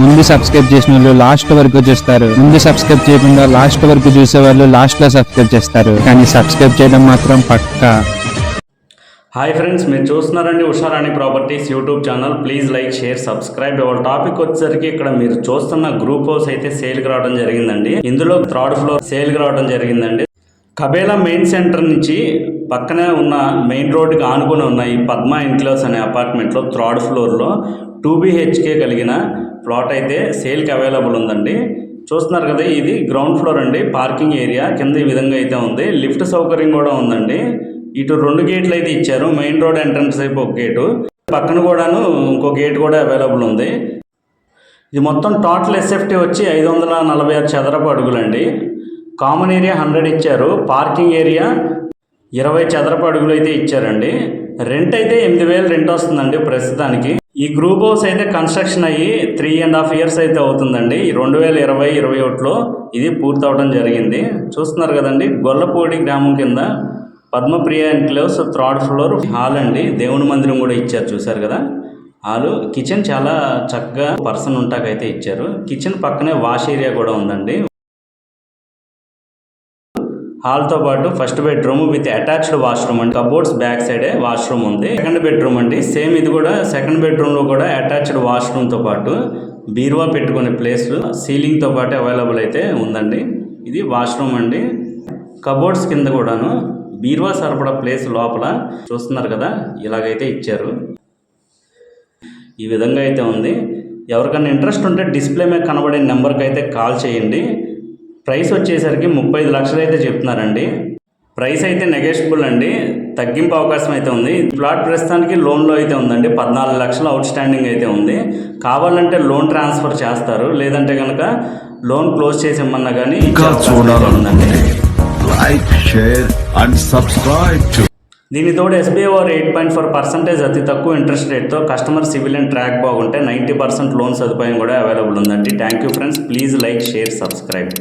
ముందు సబ్స్క్రైబ్ చేసిన వాళ్ళు లాస్ట్ వరకు చూస్తారు. ముందు సబ్స్క్రైబ్ చేయకుండా లాస్ట్ వరకు చూసే వాళ్ళు లాస్ట్లో సబ్స్క్రైబ్ చేస్తారు. కానీ సబ్స్క్రైబ్ చేయడం మాత్రం పక్కా. హాయ్ ఫ్రెండ్స్ మీరు చూస్తున్నారండి Usharani properties YouTube channel please like share subscribe ఇవాళ టాపిక్ వచ్చేసరికి ఇక్కడ మీరు చూస్తున్న గ్రూప్ హౌస్ అయితే సేల్కి రావడం జరిగిందండి. ఇందులో థర్డ్ ఫ్లోర్ సేల్కి రావడం జరిగిందండి. కబేలా మెయిన్ సెంటర్ నుంచి పక్కనే ఉన్న మెయిన్ రోడ్కి ఆనుకొని ఉన్న ఈ పద్మ ఇంట్లోస్ అనే అపార్ట్మెంట్లో థర్డ్ ఫ్లోర్లో టూ బీహెచ్కే కలిగిన ప్లాట్ అయితే సేల్కి అవైలబుల్ ఉందండి. చూస్తున్నారు కదా ఇది గ్రౌండ్ ఫ్లోర్ అండి. పార్కింగ్ ఏరియా కింద ఈ విధంగా అయితే ఉంది. లిఫ్ట్ సౌకర్యం కూడా ఉందండి. ఇటు రెండు గేట్లు అయితే ఇచ్చారు. మెయిన్ రోడ్ ఎంట్రన్స్ వైపు ఒక గేటు. పక్కన కూడాను ఇంకో గేట్ కూడా అవైలబుల్ ఉంది. ఇది మొత్తం టోటల్ ఎస్ఎఫ్టీ వచ్చి ఐదు వందల నలభై ఆరు చదరపు అడుగులండి. కామన్ ఏరియా హండ్రెడ్ ఇచ్చారు. పార్కింగ్ ఏరియా ఇరవై చదరపు అడుగులు అయితే ఇచ్చారండి. రెంట్ అయితే ఎనిమిది వేలు రెంట్ వస్తుందండి ప్రస్తుతానికి. ఈ గ్రూప్ హౌస్ అయితే కన్స్ట్రక్షన్ అయ్యి త్రీ అండ్ హాఫ్ ఇయర్స్ అయితే అవుతుందండి. రెండు వేల ఇరవై ఇరవై ఒకటిలో ఇది పూర్తవడం జరిగింది. చూస్తున్నారు కదండి గొల్లపూడి గ్రామం కింద Padmapriya enclaves third floor hall అండి. దేవుని మందిరం కూడా ఇచ్చారు చూసారు కదా? హాలు కిచెన్ చాలా చక్కగా పర్సన్ ఉంటాకైతే ఇచ్చారు. కిచెన్ పక్కనే వాష్ ఏరియా కూడా ఉందండి. హాల్తో పాటు first bedroom with attached washroom అండి. కబోర్డ్స్ బ్యాక్ సైడే వాష్రూమ్ ఉంది. సెకండ్ బెడ్రూమ్ అండి. సేమ్ ఇది కూడా సెకండ్ బెడ్రూమ్లో కూడా అటాచ్డ్ వాష్రూమ్తో పాటు బీరువా పెట్టుకునే ప్లేస్ సీలింగ్తో పాటు అవైలబుల్ అయితే ఉందండి. ఇది వాష్రూమ్ అండి. కబోర్డ్స్ కింద కూడాను బీరువా సరిపడా ప్లేస్ లోపల చూస్తున్నారు కదా ఇలాగైతే ఇచ్చారు. ఈ విధంగా అయితే ఉంది. ఎవరికైనా ఇంట్రెస్ట్ ఉంటే డిస్ప్లే మీద కనబడే నెంబర్కి అయితే కాల్ చేయండి. ప్రైస్ వచ్చేసరికి ముప్పై ఐదు లక్షలు అయితే చెప్తున్నారండి. ప్రైస్ అయితే నెగోషియబుల్ అండి. తగ్గింపు అవకాశం అయితే ఉంది. ఈ ప్లాట్ ప్రస్తుతానికి లోన్లో అయితే ఉందండి. పద్నాలుగు లక్షలు అవుట్ స్టాండింగ్ అయితే ఉంది. కావాలంటే లోన్ ట్రాన్స్ఫర్ చేస్తారు. లేదంటే కనుక లోన్ క్లోజ్ చేసి ఇమ్మన్నా కానీ ఇచ్చే ఇంకా అవకాశం అయితే ఉందండి. చూడాలనుకుంటే like share and subscribe to దీని తోడు ఎస్బీఐ వారు ఎయిట్ పాయింట్ ఫోర్ పర్సెంటేజ్ అతి తక్కువ ఇంట్రెస్ట్ రేట్తో కస్టమర్ సివిల్ అండ్ ట్రాక్ బాగుంటే నైంటీ పర్సెంట్ లోన్ సదుపాయం కూడా అవైలబుల్ ఉందండి. Thank you friends. Please like share subscribe.